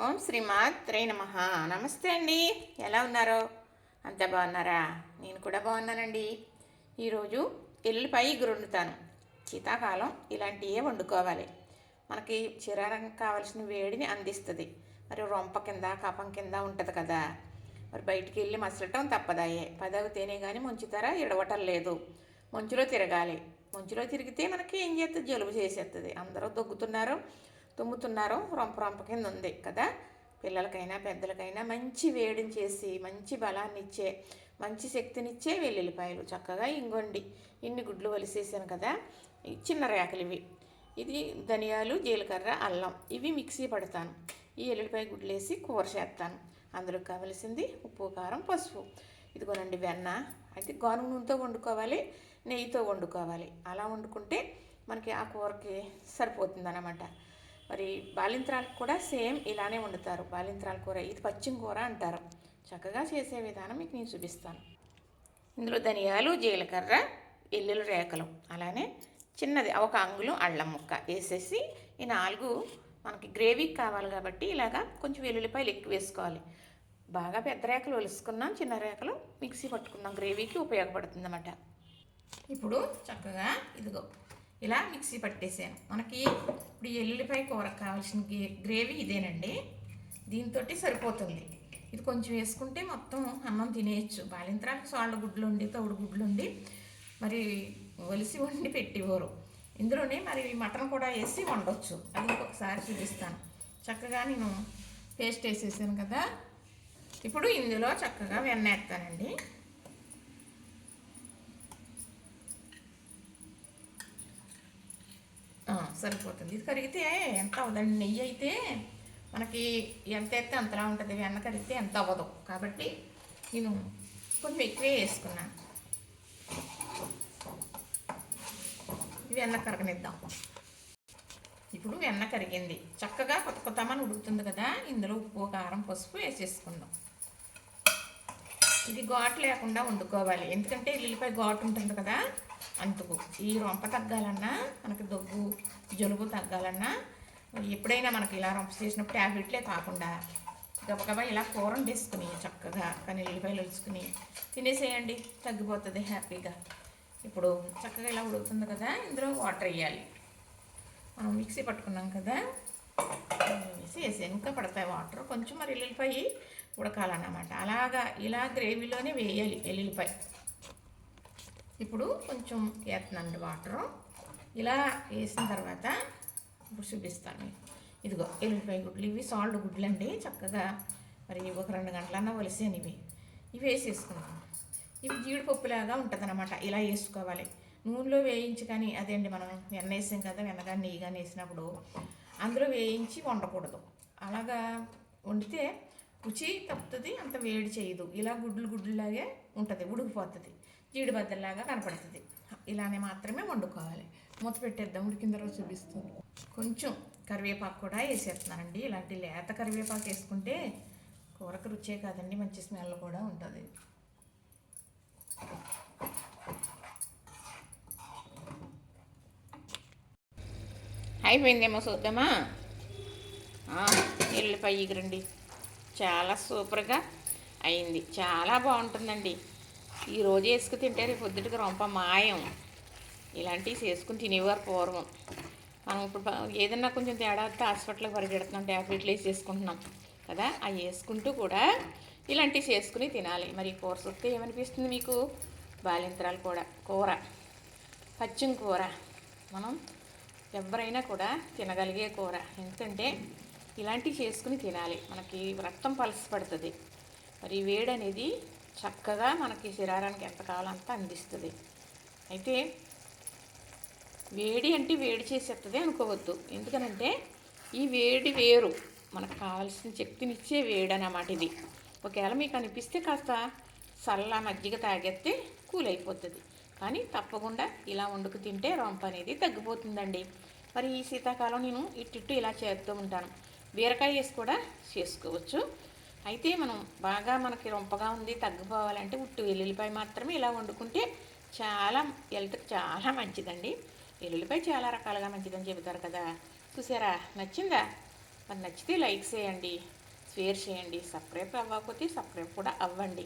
ఓం శ్రీమాత్రే నమ. నమస్తే అండి. ఎలా ఉన్నారు? అంత బాగున్నారా? నేను కూడా బాగున్నానండి. ఈరోజు ఎల్లుల్లిపాయ వండుతాను శీతాకాలం ఇలాంటివే వండుకోవాలి. మనకి చిరారం కావాల్సిన వేడిని అందిస్తుంది. మరి రొంప కింద కపం కింద ఉంటుంది కదా. మరి బయటికి వెళ్ళి మసలటం తప్పదాయే. పదవితేనే కానీ ముంచుతారా ఇడవటం లేదు. మంచులో తిరగాలి. మంచులో తిరిగితే మనకి ఏం చేస్తుంది జలుబు చేసేస్తుంది అందరూ దొగ్గుతున్నారు. తుమ్ముతున్నారు. రొంప రొంప కింద ఉంది కదా. పిల్లలకైనా పెద్దలకైనా మంచి వేడిని చేసి మంచి బలాన్ని ఇచ్చే మంచి శక్తినిచ్చే వెల్లుల్లిపాయలు. చక్కగా ఇంగొండి. ఇన్ని గుడ్లు వలిసేసాను కదా. చిన్న రేకలు ఇవి. ఇది ధనియాలు జీలకర్ర అల్లం. ఇవి మిక్సీ పడతాను. ఈ ఎల్లుల్లిపాయ గుడ్లు వేసి కూర చేస్తాను. అందులో కావలసింది ఉప్పు కారం పసుపు. ఇదిగోనండి వెన్న. అయితే గాను నూనెతో వండుకోవాలి నెయ్యితో వండుకోవాలి. అలా వండుకుంటే మనకి ఆ కూరకి సరిపోతుంది అన్నమాట మరి బాలింత్రాలకు కూడా సేమ్ ఇలానే వండుతారు. బాలింత్రాల కూర ఇది పచ్చిమ కూర అంటారు. చక్కగా చేసే విధానం మీకు నేను చూపిస్తాను. ఇందులో ధనియాలు జీలకర్ర ఎల్లులు రేకలు అలానే చిన్నది ఒక అంగుళం అల్లం ముక్క వేసేసి ఈ నాలుగు మనకి గ్రేవీకి కావాలి కాబట్టి ఇలాగా కొంచెం వెల్లుల్లిపాయలు ఎక్కువ వేసుకోవాలి. బాగా పెద్ద రేకలు ఒలుసుకున్నాం చిన్న రేకలు మిక్సీ పట్టుకున్నాం. గ్రేవీకి ఉపయోగపడుతుంది అన్నమాట ఇప్పుడు చక్కగా ఇదిగో ఇలా మిక్సీ పట్టేసాను. మనకి ఇప్పుడు ఎల్లుల్లిపాయ కూరకు కావాల్సిన గ్రేవీ ఇదేనండి. దీంతో సరిపోతుంది. ఇది కొంచెం వేసుకుంటే మొత్తం అన్నం తినేయచ్చు. బాలింతరాలకు సాళ్ళ గుడ్లు ఉండి తౌడు గుడ్లు ఉండి మరి ఒలిసి వండి పెట్టేవారు. ఇందులోనే మరి మటన్ కూడా వేసి వండొచ్చు. అది ఇంకొకసారి చూపిస్తాను. చక్కగా నేను పేస్ట్ వేసేసాను కదా. ఇప్పుడు ఇందులో చక్కగా వెన్న వేస్తానండి ఆ, సరిపోతుంది. ఇది కరిగితే ఎంత అవ్వదండి? నెయ్యి అయితే మనకి ఎంత అయితే అంతలా ఉంటుంది వెన్న కరిగితే ఎంత అవ్వదు. కాబట్టి నేను కొంచెం ఎక్కువే వేసుకున్నాను. ఇది వెన్న కరగనిద్దాం. ఇప్పుడు వెన్న కరిగింది. చక్కగా కొత్త కొత్తమని ఉడుకుతుంది కదా? ఇందులో ఉప్పు కారం పసుపు వేసేసుకుందాం. ఇది ఘాటు లేకుండా వండుకోవాలి. ఎందుకంటే ఎల్లుల్లిపాయ ఘాటు ఉంటుంది కదా అందుకు. ఈ రొంప తగ్గాలన్నా మనకి దగ్గు జలుబు తగ్గాలన్నా ఎప్పుడైనా మనకి ఇలా రొంప చేసినప్పుడు ట్యాబ్లెట్లే కాకుండా గబగబా ఇలా కూర తీసుకుని చక్కగా కానీ ఎల్లిపాయలు వేసుకుని తినేసేయండి. తగ్గిపోతుంది హ్యాపీగా. ఇప్పుడు చక్కగా ఇలా ఉడుకుతుంది కదా ఇందులో వాటర్ వేయాలి. మనం మిక్సీ పట్టుకున్నాం కదా వేసి వేసి ఇంకా పడతాయి వాటర్. కొంచెం మరి ఎల్లుల్లిపాయ ఉడకాలన్నమాట. అలాగా ఇలా గ్రేవీలోనే వేయాలి ఎల్లుల్లిపాయ ఇప్పుడు కొంచెం వేస్తున్నాను వాటరు. ఇలా వేసిన తర్వాత ఇప్పుడు చూపిస్తాను. ఇదిగో ఎల్లుల్లిపాయ గుడ్లు ఇవి సాల్ట్ గుడ్లు అండి చక్కగా మరి ఒక రెండు గంటలన్నా వలిసాను ఇవి. ఇవి వేసేసుకున్నాను ఇవి జీడిపప్పులాగా ఉంటుంది ఇలా వేసుకోవాలి. నూనెలో వేయించి కానీ అదే అండి మనం వెన్న వేసాం కదా వెన్నగాని నెయ్యి కానీ వేసినప్పుడు అందులో వేయించి వండకూడదు. అలాగా వండితే రుచి తప్పుతుంది అంత వేడి చేయదు. ఇలా గుడ్లు గుడ్లులాగే ఉంటుంది ఉడికిపోతుంది. జీడిబద్దల్లాగా కనపడుతుంది. ఇలానే మాత్రమే వండుకోవాలి. మూత పెట్టేద్దాం ఉడికిన తర్వాత చూపిస్తుంది కొంచెం కరివేపాకు కూడా వేసేస్తున్నానండి. ఇలాంటి లేత కరివేపాకు వేసుకుంటే కూరకు రుచే కాదండి మంచి స్మెల్ కూడా ఉంటుంది. అయిపోయిందేమో చూద్దామా ఆ, ఎల్లిపాయ ఎగురండి చాలా సూపర్గా అయింది. చాలా బాగుంటుందండి. ఈరోజు వేసుకు తింటే రేపు పొద్దుటికి రొంప మాయం. ఇలాంటివి చేసుకుని తినేవారు పూర్వం. మనం ఇప్పుడు ఏదన్నా కొంచెం తేడా వస్తే హాస్పిటల్కి పరిగెడుతున్నాం ట్యాబ్లెట్లు వేసేసుకుంటున్నాం కదా అవి వేసుకుంటూ కూడా ఇలాంటివి చేసుకుని తినాలి. మరి ఈ కూర చూస్తే ఏమనిపిస్తుంది మీకు? బాలింతరాలు కూడా. కూర. పచ్చిమి కూర. మనం ఎవరైనా కూడా తినగలిగే కూర. ఎందుకంటే ఇలాంటివి చేసుకుని తినాలి. మనకి రక్తం పలసపడుతుంది మరి ఈ వేడి అనేది చక్కగా మనకి శరీరానికి ఎంత కావాలో అంత అందిస్తుంది. అయితే వేడి అంటే వేడి చేసేస్తుంది అనుకోవద్దు. ఎందుకనంటే ఈ వేడి వేరు. మనకు కావాల్సిన శక్తినిచ్చే వేడి అన్నమాట ఇది. ఒకవేళ మీకు అనిపిస్తే కాస్త చల్ల మజ్జిగ తాగేస్తే కూల్ అయిపోతుంది కానీ తప్పకుండా ఇలా వండుకు తింటే రొంప అనేది తగ్గిపోతుందండి. మరి ఈ శీతాకాలం నేను ఇట్టిట్టు ఇలా చేస్తూ ఉంటాను. బీరకాయ వేసి కూడా చేసుకోవచ్చు. అయితే మనం బాగా మనకి రొంపగా ఉంది తగ్గిపోవాలంటే ఉట్టు వెల్లుల్లిపాయ మాత్రమే ఇలా వండుకుంటే చాలా హెల్త్కి చాలా మంచిదండి. వెల్లుల్లిపాయ చాలా రకాలుగా మంచిదని చెబుతారు కదా. చూసారా? నచ్చిందా? మరి నచ్చితే లైక్ చేయండి షేర్ చేయండి సబ్స్క్రైబ్ అవ్వకపోతే సబ్స్క్రైబ్ కూడా అవ్వండి.